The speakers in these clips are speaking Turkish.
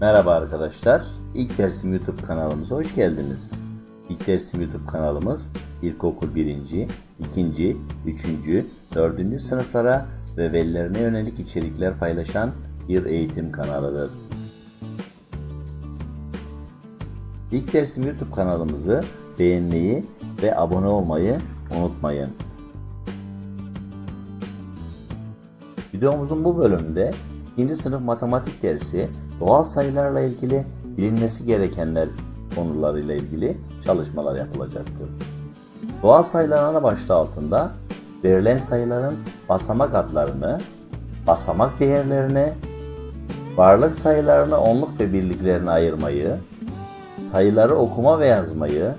Merhaba arkadaşlar. İlk dersim YouTube kanalımıza hoş geldiniz. İlk dersim YouTube kanalımız ilkokul 1. 2. 3. 4. sınıflara ve velilerine yönelik içerikler paylaşan bir eğitim kanalıdır. İlk dersim YouTube kanalımızı beğenmeyi ve abone olmayı unutmayın. Videomuzun bu bölümünde ikinci sınıf matematik dersi doğal sayılarla ilgili bilinmesi gerekenler konularıyla ilgili çalışmalar yapılacaktır. Doğal sayılar ana başlığı altında verilen sayıların basamak adlarını, basamak değerlerini, varlık sayılarını onluk ve birliklerine ayırmayı, sayıları okuma ve yazmayı,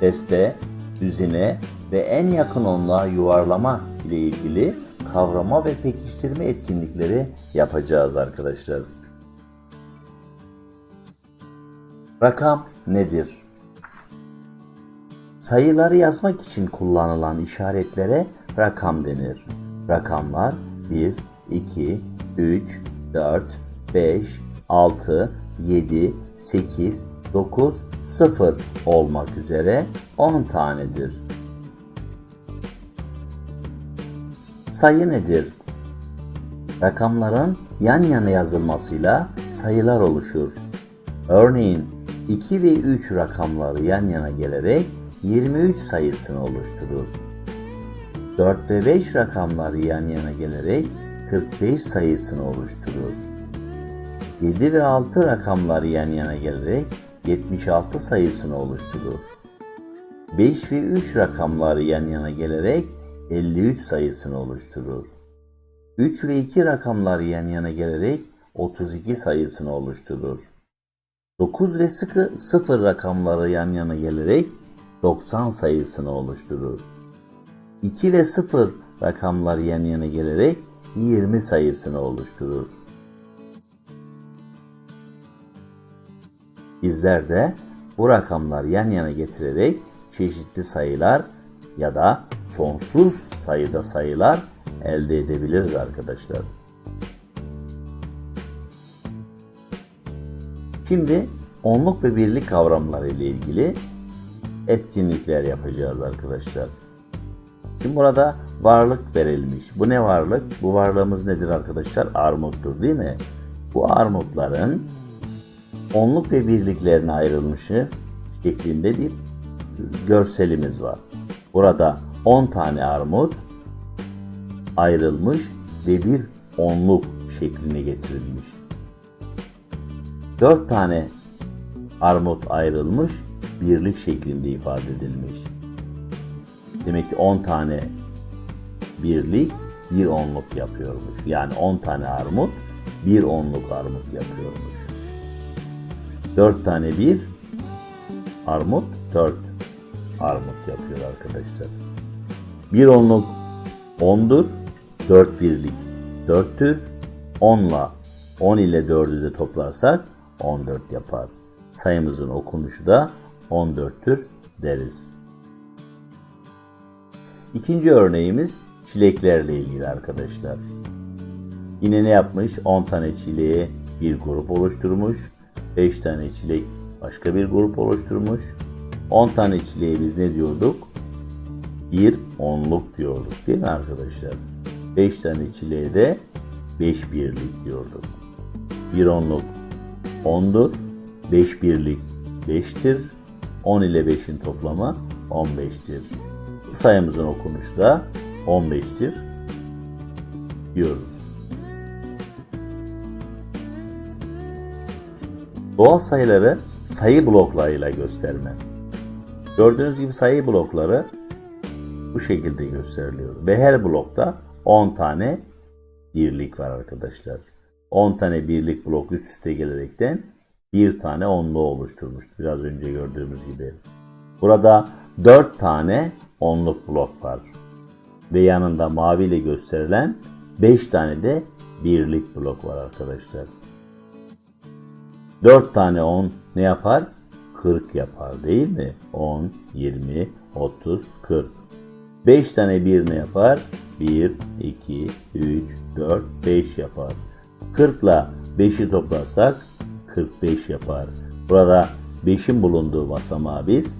deste, düzine ve en yakın onluğa yuvarlama ile ilgili kavrama ve pekiştirme etkinlikleri yapacağız arkadaşlar. Rakam nedir? Sayıları yazmak için kullanılan işaretlere rakam denir. Rakamlar 1, 2, 3, 4, 5, 6, 7, 8, 9, 0 olmak üzere 10 tanedir. Sayı nedir? Rakamların yan yana yazılmasıyla sayılar oluşur. Örneğin 2 ve 3 rakamları yan yana gelerek 23 sayısını oluşturur. 4 ve 5 rakamları yan yana gelerek 45 sayısını oluşturur. 7 ve 6 rakamları yan yana gelerek 76 sayısını oluşturur. 5 ve 3 rakamları yan yana gelerek 53 sayısını oluşturur. 3 ve 2 rakamları yan yana gelerek 32 sayısını oluşturur. 9 ve sıkı 0 rakamları yan yana gelerek 90 sayısını oluşturur. 2 ve 0 rakamları yan yana gelerek 20 sayısını oluşturur. Bizler de bu rakamlar yan yana getirerek çeşitli sayılar ya da sonsuz sayıda sayılar elde edebiliriz arkadaşlar. Şimdi onluk ve birlik kavramları ile ilgili etkinlikler yapacağız arkadaşlar. Şimdi burada varlık verilmiş. Bu ne varlık? Bu varlığımız nedir arkadaşlar? Armuttur değil mi? Bu armutların onluk ve birliklerine ayrılmışı şeklinde bir görselimiz var. Burada 10 tane armut ayrılmış ve bir onluk şekline getirilmiş. 4 tane armut ayrılmış, birlik şeklinde ifade edilmiş. Demek ki 10 tane birlik bir onluk yapıyormuş. Yani 10 tane armut bir onluk armut yapıyormuş. 4 tane bir armut 4 armut yapıyor arkadaşlar. Bir onluk 10'dur, 4 birlik 4'tür. 10 ile 10 ile 4'ü de toplarsak 14 yapar. Sayımızın okunuşu da 14'tür deriz. İkinci örneğimiz çileklerle ilgili arkadaşlar. Yine ne yapmış? 10 tane çileğe bir grup oluşturmuş. 5 tane çilek başka bir grup oluşturmuş. 10 tane çileğe biz ne diyorduk? Bir onluk diyorduk değil mi arkadaşlar? 5 tane çileğe de 5 birlik diyorduk. Bir onluk 10'dur. 5 birlik 5'tir. 10 ile 5'in toplamı 15'tir. Bu sayımızın okunuşu da 15'tir diyoruz. Doğal sayıları sayı bloklarıyla gösterme. Gördüğünüz gibi sayı blokları bu şekilde gösteriliyor. Ve her blokta 10 tane birlik var arkadaşlar. 10 tane birlik blok üst üste gelerekten bir tane onluğu oluşturmuştu. Biraz önce gördüğümüz gibi. Burada 4 tane onluk blok var. Ve yanında mavi ile gösterilen 5 tane de birlik blok var arkadaşlar. 4 tane 10 ne yapar? 40 yapar değil mi? 10, 20, 30, 40. 5 tane 1 ne yapar? 1, 2, 3, 4, 5 yapar. 40 ile 5'i toplarsak 45 yapar. Burada 5'in bulunduğu basamağı biz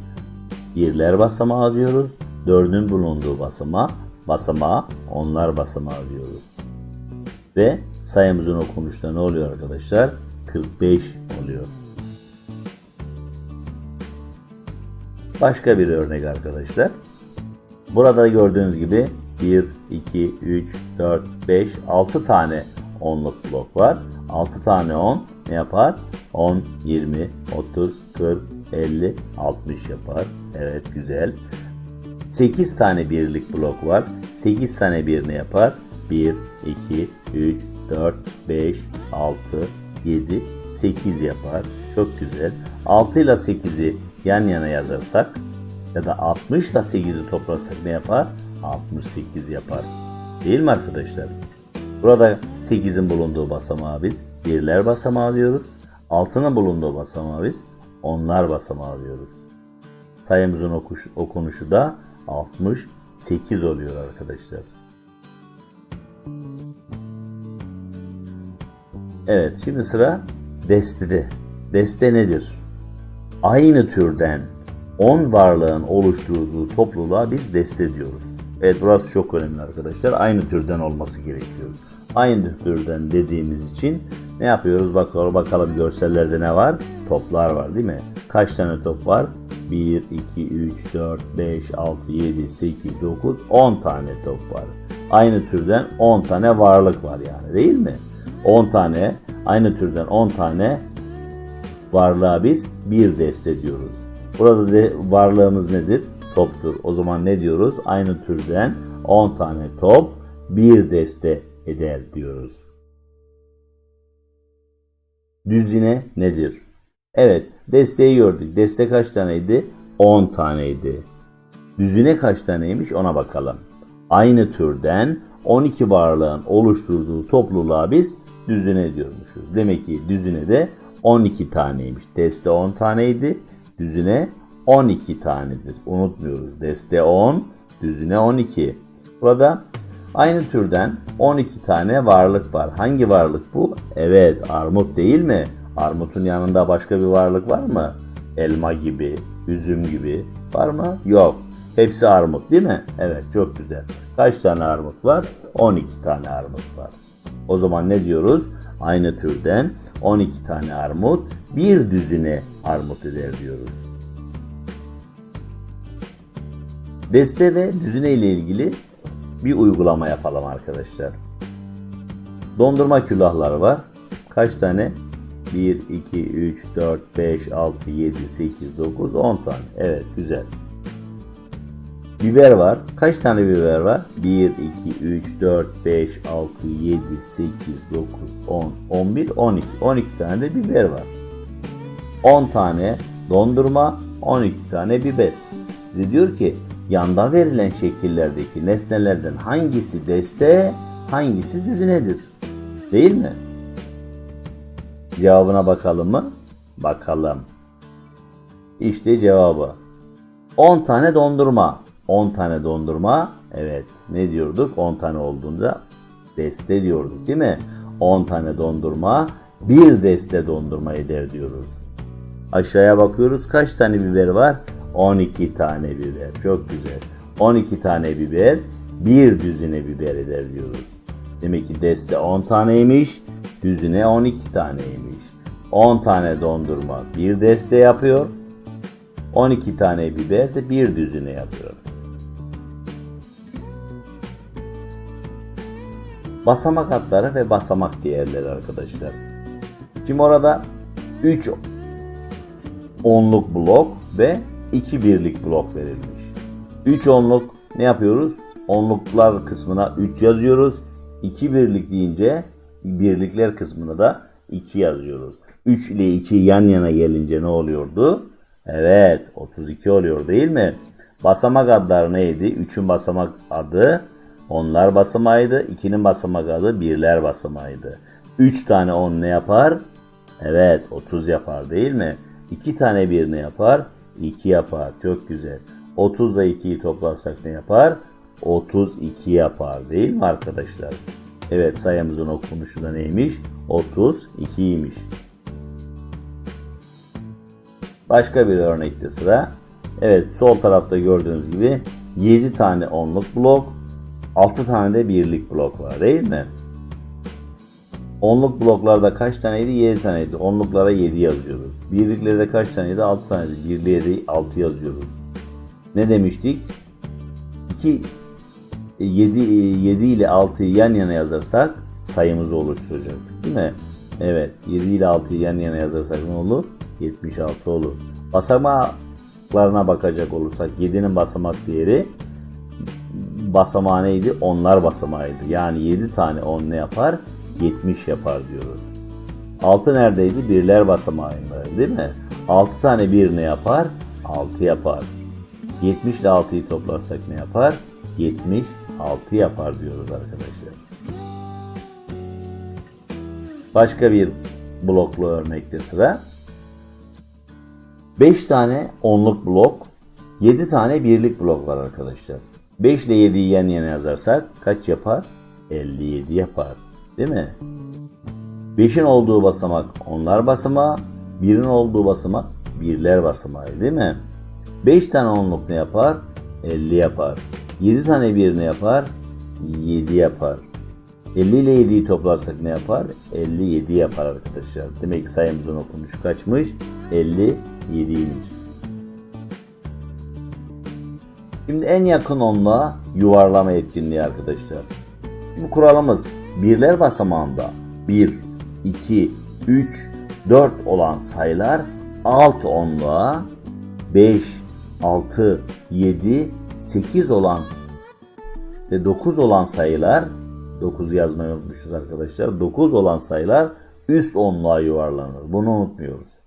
birler basamağı diyoruz. 4'ün bulunduğu basamağı basamağı onlar basamağı diyoruz. Ve sayımızın okunuşta ne oluyor arkadaşlar? 45 oluyor. Başka bir örnek arkadaşlar. Burada gördüğünüz gibi 1, 2, 3, 4, 5, 6 tane onluk blok var. 6 tane 10 ne yapar? 10, 20, 30, 40, 50, 60 yapar. Evet güzel. 8 tane birlik blok var. 8 tane bir ne yapar? 1, 2, 3, 4, 5, 6, 7, 8 yapar. Çok güzel. 6 ile 8'i yan yana yazarsak ya da 60 ile 8'i toplasak ne yapar? 68 yapar. Değil mi arkadaşlar? Burada 8'in bulunduğu basamağı biz birler basamağı diyoruz. 6'nın bulunduğu basamağı biz onlar basamağı diyoruz. Sayımızın okuş, okunuşu da 68 oluyor arkadaşlar. Evet şimdi sıra destede. Deste nedir? Aynı türden 10 varlığın oluşturduğu topluluğa biz deste diyoruz. Evet burası çok önemli arkadaşlar. Aynı türden olması gerekiyor. Aynı türden dediğimiz için ne yapıyoruz? Bakalım bakalım görsellerde ne var? Toplar var değil mi? Kaç tane top var? 1, 2, 3, 4, 5, 6, 7, 8, 9, 10 tane top var. Aynı türden 10 tane varlık var yani değil mi? 10 tane aynı türden 10 tane varlığa biz bir deste diyoruz. Burada de varlığımız nedir? Toptur. O zaman ne diyoruz? Aynı türden 10 tane top bir deste eder diyoruz. Düzine nedir? Evet, desteği gördük. Deste kaç taneydi? 10 taneydi. Düzine kaç taneymiş ona bakalım. Aynı türden 12 varlığın oluşturduğu topluluğa biz düzine diyormuşuz. Demek ki düzine de 12 taneymiş. Deste 10 taneydi. Düzine 12 tanedir. Unutmuyoruz. Deste 10, düzine 12. Burada aynı türden 12 tane varlık var. Hangi varlık bu? Evet, armut değil mi? Armutun yanında başka bir varlık var mı? Elma gibi, üzüm gibi var mı? Yok. Hepsi armut değil mi? Evet, çok güzel. Kaç tane armut var? 12 tane armut var. O zaman ne diyoruz? Aynı türden 12 tane armut bir düzine armut eder diyoruz. Deste ve düzine ile ilgili bir uygulama yapalım arkadaşlar. Dondurma külahları var. Kaç tane? 1, 2, 3, 4, 5, 6, 7, 8, 9, 10 tane. Evet güzel. Biber var. Kaç tane biber var? 1, 2, 3, 4, 5, 6, 7, 8, 9, 10, 11, 12. 12 tane de biber var. 10 tane dondurma, 12 tane biber. Bize diyor ki yanda verilen şekillerdeki nesnelerden hangisi deste, hangisi düzinedir? Değil mi? Cevabına bakalım mı? Bakalım. İşte cevabı. 10 tane dondurma. 10 tane dondurma. Evet. Ne diyorduk? 10 tane olduğunda deste diyorduk değil mi? 10 tane dondurma bir deste dondurma eder diyoruz. Aşağıya bakıyoruz. Kaç tane biber var? 12 tane biber. Çok güzel. 12 tane biber bir düzine biber eder diyoruz. Demek ki deste 10 taneymiş, düzine 12 taneymiş. 10 tane dondurma bir deste yapıyor. 12 tane biber de bir düzine yapıyor. Basamak adları ve basamak değerleri arkadaşlar. Şimdi orada 3 onluk blok ve 2 birlik blok verilmiş. 3 onluk ne yapıyoruz? Onluklar kısmına 3 yazıyoruz. 2 birlik deyince birlikler kısmına da 2 yazıyoruz. 3 ile 2 yan yana gelince ne oluyordu? Evet 32 oluyor değil mi? Basamak adları neydi? 3'ün basamak adı onlar basamağıydı. 2'nin basamak adı birler basamağıydı. 3 tane 10 ne yapar? Evet 30 yapar değil mi? 2 tane 1 ne yapar? 2 yapar. Çok güzel. 30 ile 2'yi toplarsak ne yapar? 32 yapar değil mi arkadaşlar? Evet sayımızın okunuşu da neymiş? 32'ymiş. Başka bir örnekte sıra. Evet sol tarafta gördüğünüz gibi 7 tane onluk blok, 6 tane de birlik blok var değil mi? Onluk bloklarda kaç taneydi? 7 taneydi. Onluklara 7 yazıyoruz. Birliklerde kaç taneydi? 6 taneydi. Birliğe de 6 yazıyoruz. Ne demiştik? 2 7 7 ile 6'yı yan yana yazarsak sayımızı oluşturacaktık değil mi? Evet. 7 ile 6'yı yan yana yazarsak ne olur? 76 olur. Basamaklarına bakacak olursak 7'nin basamak değeri basamağı neydi? Onlar basamağıydı. Yani 7 tane 10 ne yapar? 70 yapar diyoruz. 6 neredeydi? Birler basamağındaydı değil mi? 6 tane 1 ne yapar? 6 yapar. 70 ile 6'yı toplarsak ne yapar? 76 yapar diyoruz arkadaşlar. Başka bir bloklu örnekte sıra. 5 tane onluk blok, 7 tane birlik blok var arkadaşlar. 5 ile 7'yi yan yana yazarsak kaç yapar? 57 yapar. Değil mi? 5'in olduğu basamak onlar basamağı, 1'in olduğu basamak birler basamağı değil mi? 5 tane onluk ne yapar? 50 yapar. 7 tane bir ne yapar? 7 yapar. 50 ile 7'yi toplarsak ne yapar? 57 yapar arkadaşlar. Demek ki sayımızın okunuşu kaçmış? 57'ymiş. Şimdi en yakın onluğa yuvarlama etkinliği arkadaşlar. Bu kuralımız birler basamağında 1, 2, 3, 4 olan sayılar alt onluğa 5, 6, 7, 8 olan ve 9 olan sayılar 9 yazmayı unutmuşuz arkadaşlar. 9 olan sayılar üst onluğa yuvarlanır. Bunu unutmuyoruz.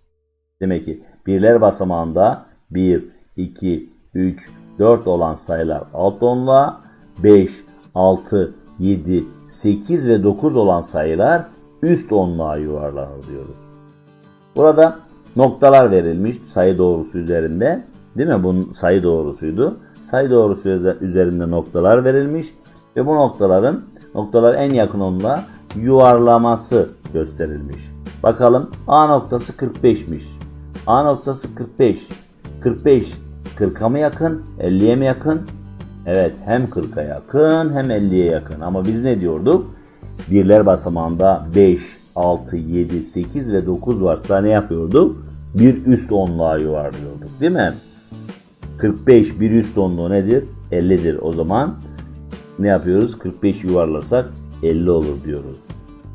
Demek ki birler basamağında 1, 2, 3, 4 olan sayılar alt onluğa, 5, 6, 7, 8 ve 9 olan sayılar üst onluğa yuvarlanır diyoruz. Burada noktalar verilmiş sayı doğrusu üzerinde. Değil mi? Bunun sayı doğrusuydu. Sayı doğrusu üzerinde noktalar verilmiş ve bu noktaların noktalar en yakın onluğa yuvarlaması gösterilmiş. Bakalım A noktası 45'miş. A noktası 45. 45 40'a mı yakın? 50'ye mi yakın? Evet hem 40'a yakın hem 50'ye yakın. Ama biz ne diyorduk? Birler basamağında 5, 6, 7, 8 ve 9 varsa ne yapıyorduk? Bir üst onluğa yuvarlıyorduk değil mi? 45 bir üst onluğu nedir? 50'dir. O zaman ne yapıyoruz? 45 yuvarlarsak 50 olur diyoruz.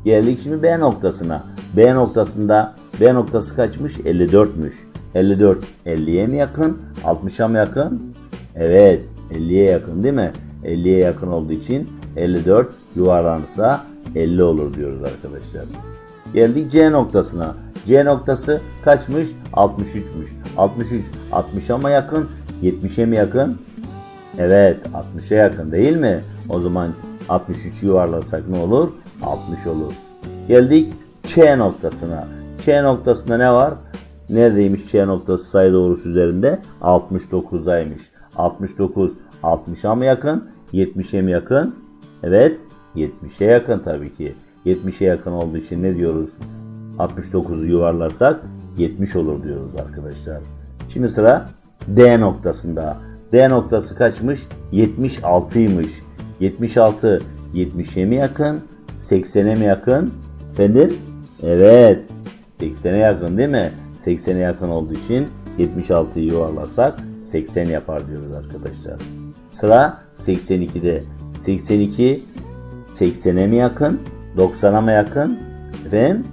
Geldik şimdi B noktasına. B noktasında B noktası kaçmış? 54'müş. 54 50'ye mi yakın? 60'a mı yakın? Evet 50'ye yakın değil mi? 50'ye yakın olduğu için 54 yuvarlanırsa 50 olur diyoruz arkadaşlar. Geldik C noktasına. C noktası kaçmış? 63'müş. 63 60'a mı yakın? 70'e mi yakın? Evet 60'a yakın değil mi? O zaman 63 yuvarlarsak ne olur? 60 olur. Geldik Ç noktasına. Ç noktasında ne var? Neredeymiş Ç noktası sayı doğrusu üzerinde? 69'daymış. 69 60'a mı yakın? 70'e mi yakın? Evet 70'e yakın tabii ki. 70'e yakın olduğu için ne diyoruz? 69'u yuvarlarsak 70 olur diyoruz arkadaşlar. Şimdi sıra D noktasında. D noktası kaçmış? 76'ymış. 76 70'e mi yakın? 80'e mi yakın? Efendim? Evet. 80'e yakın değil mi? 80'e yakın olduğu için 76'yı yuvarlarsak 80 yapar diyoruz arkadaşlar. Sıra 82'de. 82 80'e mi yakın? 90'a mı yakın? Efendim?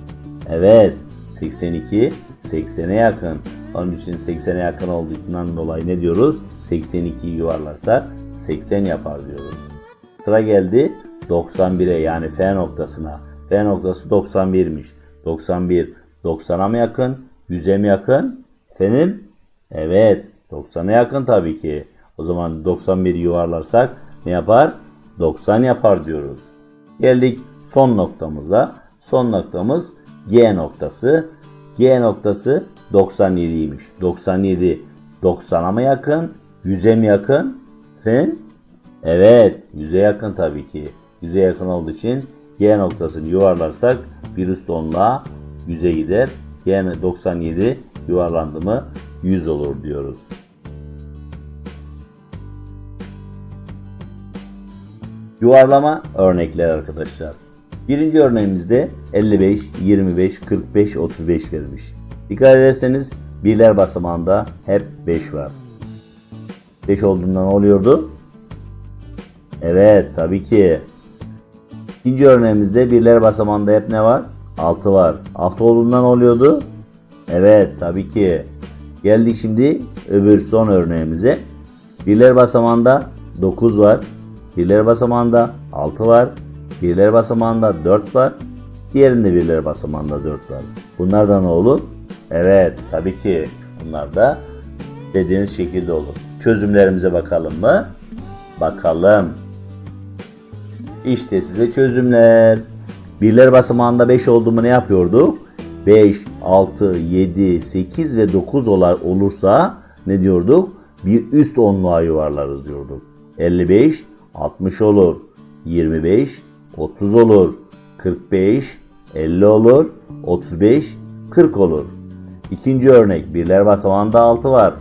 Evet. 82 80'e yakın. Onun için 80'e yakın olduğundan dolayı ne diyoruz? 82'yi yuvarlarsak 80 yapar diyoruz. Sıra geldi 91'e yani F noktasına. F noktası 91'miş. 91 90'a mı yakın? 100'e mi yakın? Efendim? Evet. 90'a yakın tabii ki. O zaman 91 yuvarlarsak ne yapar? 90 yapar diyoruz. Geldik son noktamıza. Son noktamız G noktası. G noktası 97'ymiş. 97 90'a mı yakın? 100'e mi yakın? Efendim? Evet. 100'e yakın tabii ki. 100'e yakın olduğu için G noktasını yuvarlarsak bir üst onluğa 100'e gider. G 97 yuvarlandı mı 100 olur diyoruz. Yuvarlama örnekler arkadaşlar. Birinci örneğimizde 55, 25, 45, 35 verilmiş. Dikkat ederseniz birler basamağında hep 5 var. 5 olduğundan oluyordu? Evet tabii ki. İkinci örneğimizde birler basamağında hep ne var? 6 var. 6 olduğundan oluyordu? Evet tabii ki. Geldik şimdi öbür son örneğimize. Birler basamağında 9 var. Birler basamağında 6 var. Birler basamağında 4 var. Diğerinde birler basamağında 4 var. Bunlar da ne olur? Evet tabii ki bunlar da dediğiniz şekilde olur. Çözümlerimize bakalım mı? Bakalım. İşte size çözümler. Birler basamağında 5 oldu mu ne yapıyorduk? 5, 6, 7, 8 ve 9 olar olursa ne diyorduk? Bir üst onluğa yuvarlarız diyorduk. 55, 60 olur. 25, 30 olur. 45, 50 olur. 35, 40 olur. İkinci örnek birler basamağında 6 var.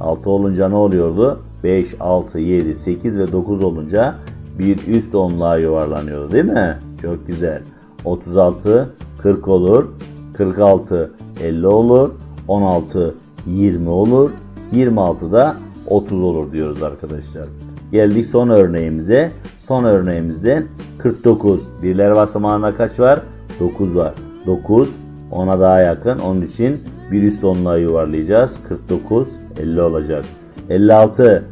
6 olunca ne oluyordu? 5, 6, 7, 8 ve 9 olunca bir üst onluğa yuvarlanıyordu değil mi? Çok güzel. 36, 40 olur. 46, 50 olur. 16, 20 olur. 26 da 30 olur diyoruz arkadaşlar. Geldik son örneğimize. Son örneğimizde 49. Birler basamağında kaç var? 9 var. 9 ona daha yakın. Onun için bir üst onluğa yuvarlayacağız. 49, 50 olacak. 56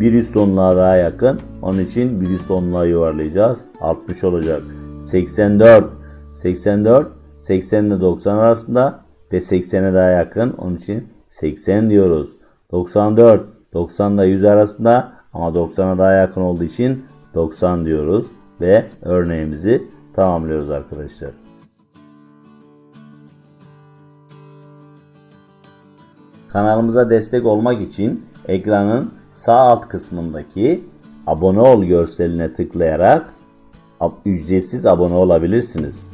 bir üst onluğa daha yakın. Onun için bir üst onluğa yuvarlayacağız. 60 olacak. 84 84 80 ile 90 arasında ve 80'e daha yakın. Onun için 80 diyoruz. 94 90 ile 100 arasında ama 90'a daha yakın olduğu için 90 diyoruz ve örneğimizi tamamlıyoruz arkadaşlar. Kanalımıza destek olmak için ekranın sağ alt kısmındaki abone ol görseline tıklayarak ücretsiz abone olabilirsiniz.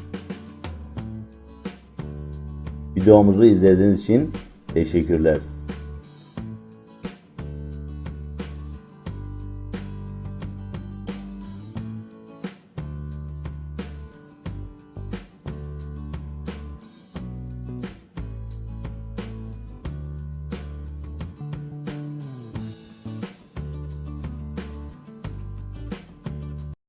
Videomuzu izlediğiniz için teşekkürler.